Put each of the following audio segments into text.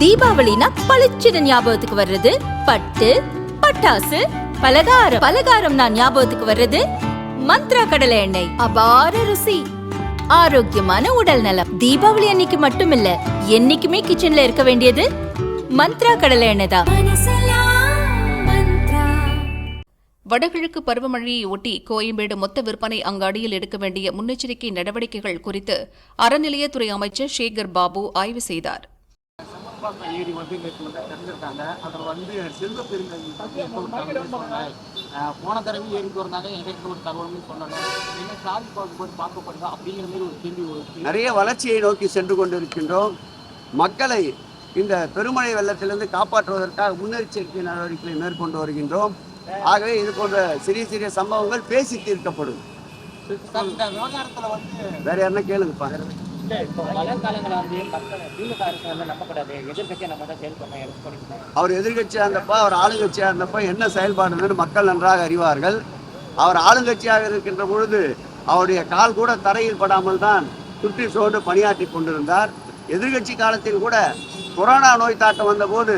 தீபாவளினா பளிச்சுன்னு ஞாபகத்துக்கு வர்றது. பட்டு பட்டாசு பலகாரம். பலகாரம் நான் ஞாபகத்துக்கு வர்றது. மந்த்ரா கடலை எண்ணெய். அபார ருசி. ஆரோக்கியமான உடல் நலம். தீபாவளி அன்னைக்கு மட்டும் இல்ல என்னைக்குமே கிச்சன்ல இருக்க வேண்டியது மந்த்ரா கடலை எண்ணெய் தான். வடகிழக்கு பருவமழையை ஒட்டி கோயம்பேடு மொத்த விற்பனை அங்காடியில் எடுக்க வேண்டிய முன்னெச்சரிக்கை நடவடிக்கைகள் குறித்து அறநிலையத்துறை அமைச்சர் சேகர் பாபு ஆய்வு செய்தார். செம்மப்பாக்கம் ஏரி வந்து நேற்று வந்து திறந்திருக்காங்க. அதில் வந்து செல்வ அஹ் போன தடவை ஏறிட்டு வந்தாங்க எனக்கு ஒரு தகவல்னு சொன்னாங்க என்ன சாதி பாகுபாடு பார்க்கப்படுதா அப்படிங்கிற மாதிரி ஒரு கேள்வி நிறைய வளர்ச்சியை நோக்கி சென்று கொண்டிருக்கின்றோம். மக்களை இந்த பெருமழை வெள்ளத்திலிருந்து காப்பாற்றுவதற்காக முன்னெச்சரிக்கை நடவடிக்கைகளை மேற்கொண்டு வருகின்றோம். ஆகவே இது போன்ற சிறிய சிறிய சம்பவங்கள் பேசி தீர்க்கப்படும். வேற யாருன்னா கேளுங்கப்பா. அவர் எதிர்கட்சியாக இருந்தப்ப அவர் ஆளுங்கட்சியாக இருந்தப்போ என்ன செயல்பாடுன்னு மக்கள் நன்றாக அறிவார்கள். அவர் ஆளுங்கட்சியாக இருக்கின்ற பொழுது அவருடைய கால் கூட தரையில் படாமல் தான் சுற்றி சோடு பணியாற்றி கொண்டிருந்தார். எதிர்கட்சி காலத்தில் கூட கொரோனா நோய் தாக்கம் வந்தபோது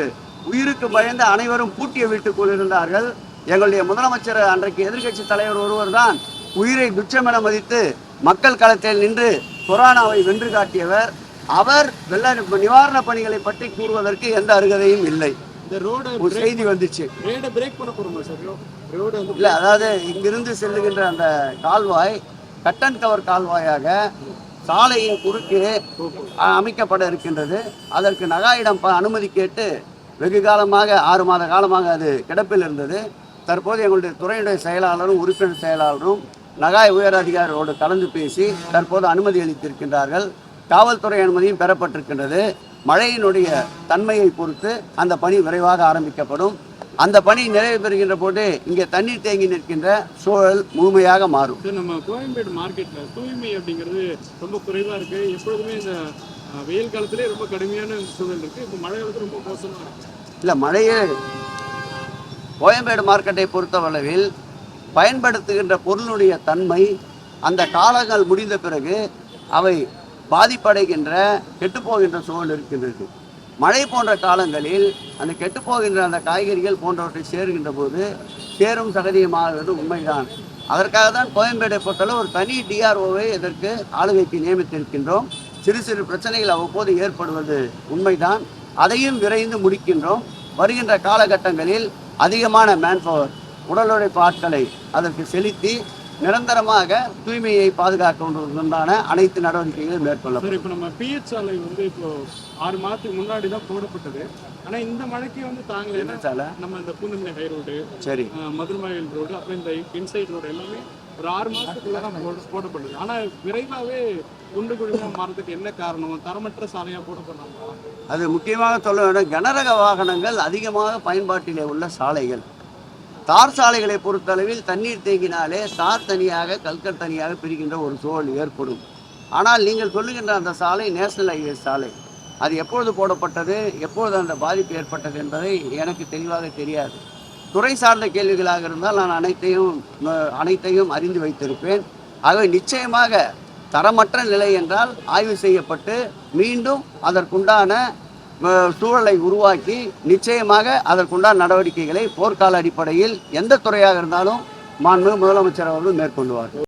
உயிருக்கு பயந்து அனைவரும் பூட்டிய வீட்டுக்குள் இருந்தார்கள். எங்களுடைய முதலமைச்சர் அன்றைக்கு எதிர்க்கட்சி தலைவர் ஒருவர் தான் உயிரை துச்சமென மதித்து மக்கள் களத்தில் நின்று கொரோனாவை வென்று காட்டியவர் அவர் வெள்ள நிவாரண பணிகளை பற்றி கூறுவதற்கு எந்த அருகதையும் இல்லை. இந்த ரோடு ஒரு செய்தி வந்துச்சு. ரோடை பிரேக் பண்ண போகிறோமா சார்? ரோடு இல்ல அதாவது இங்கிருந்து செல்லுகின்ற அந்த கால்வாய் கட்டன் கவர் கால்வாயாக சாலையின் குறுக்கே அமைக்கப்பட இருக்கின்றது. அதற்கு நகாயிடம் அனுமதி கேட்டு வெகு காலமாக ஆறு மாத காலமாக அது கிடப்பில் இருந்தது. தற்போது எங்களுடைய துறையுடைய செயலாளரும் உறுப்பினர் செயலாளரும் நகாய் உயர் அதிகாரிகளோடு கலந்து பேசி தற்போது அனுமதி அளித்திருக்கின்றார்கள். காவல்துறை அனுமதியும் பெறப்பட்டிருக்கின்றது. மழையினுடைய தன்மையை பொறுத்து அந்த பணி விரைவாக ஆரம்பிக்கப்படும். அந்த பணி நிறைவு பெறுகின்ற போது இங்கே தண்ணீர் தேங்கி நிற்கின்ற சூழல் முழுமையாக மாறும். நம்ம கோயம்பேடு மார்க்கெட்ல தூய்மை அப்படிங்கிறது ரொம்ப குறைவா இருக்கு. எப்பொழுதுமே இந்த வெயில் காலத்திலே ரொம்ப கடுமையான சூழல் இருக்கு. இப்போ மழை காலத்துல ரொம்ப மோசமா இருக்கு. இல்லை மழையே கோயம்பேடு மார்க்கெட்டை பொறுத்தவளவில் பயன்படுத்துகின்ற பொருளுடைய தன்மை அந்த காலங்கள் முடிந்த பிறகு அவை பாதிப்படைகின்ற கெட்டுப்போகின்ற சூழல் இருக்கின்றது. மழை போன்ற காலங்களில் அந்த கெட்டுப்போகின்ற அந்த காய்கறிகள் போன்றவற்றை சேருகின்ற போது சேரும் சகதியமாகிறது உண்மைதான். அதற்காக தான் கோயம்பேடை பொறுத்தளவு ஒரு தனி டிஆர்ஓவை இதற்கு ஆளுகைக்கு நியமித்திருக்கின்றோம். சிறு சிறு பிரச்சனைகள் அவ்வப்போது ஏற்படுவது உண்மைதான். அதையும் விரைந்து முடிக்கின்றோம். வருகின்ற காலகட்டங்களில் அதிகமான மேன்பவர் உடல் உழைப்பு ஆட்களை அதற்கு செலுத்தி நிரந்தரமாக தூய்மையை பாதுகாக்கின்றதற்கான அனைத்து நடவடிக்கைகளும் மேற்கொள்ளப்படும். சார் இப்போ நம்ம பிஹெச் சாலை வந்து இப்போ ஆறு மாதத்துக்கு முன்னாடி தான் போடப்பட்டது. ஆனா இந்த மழைக்கு வந்து தாங்கல. ஏன்னா சாலை? நம்ம இந்த பூந்தமல்லி ஹை ரோடு சரி. மதுரமயில் ரோடு அப்புறம் இந்த இன்சைட் ரோடு எல்லாமே ஒரு ஆறு மாசத்துக்குள்ள தான் போட- போடப்படுது. ஆனா விரைவாவே குண்டு குழிமா மாறதுக்கு என்ன காரணம்? தரமற்ற சாலையா போடப்படுறாங்க அது முக்கியமாக சொல்ல வேண்டும். கனரக வாகனங்கள் அதிகமாக பயன்பாட்டிலே உள்ள சாலைகள். தார் சாலைகளை பொறுத்தளவில் தண்ணீர் தேங்கினாலே தார் தனியாக கல்கர் தனியாக பிரிக்கின்ற ஒரு சூழல் ஏற்படும். ஆனால் நீங்கள் சொல்லுகின்ற அந்த சாலை நேஷனல் ஹைவே சாலை. அது எப்பொழுது போடப்பட்டது எப்பொழுது அந்த பாதிப்பு ஏற்பட்டது என்பதை எனக்கு தெளிவாக தெரியாது. துறை சார்ந்த கேள்விகளாக இருந்தால் நான் அனைத்தையும் அனைத்தையும் அறிந்து வைத்திருப்பேன். ஆகவே நிச்சயமாக தரமற்ற நிலை என்றால் ஆய்வு செய்யப்பட்டு மீண்டும் அதற்குண்டான சூழலை உருவாக்கி நிச்சயமாக அதற்குண்டான நடவடிக்கைகளை போர்க்கால அடிப்படையில் எந்த துறையாக இருந்தாலும் மாண்பு முதலமைச்சர் அவர்கள் மேற்கொள்வார்கள்.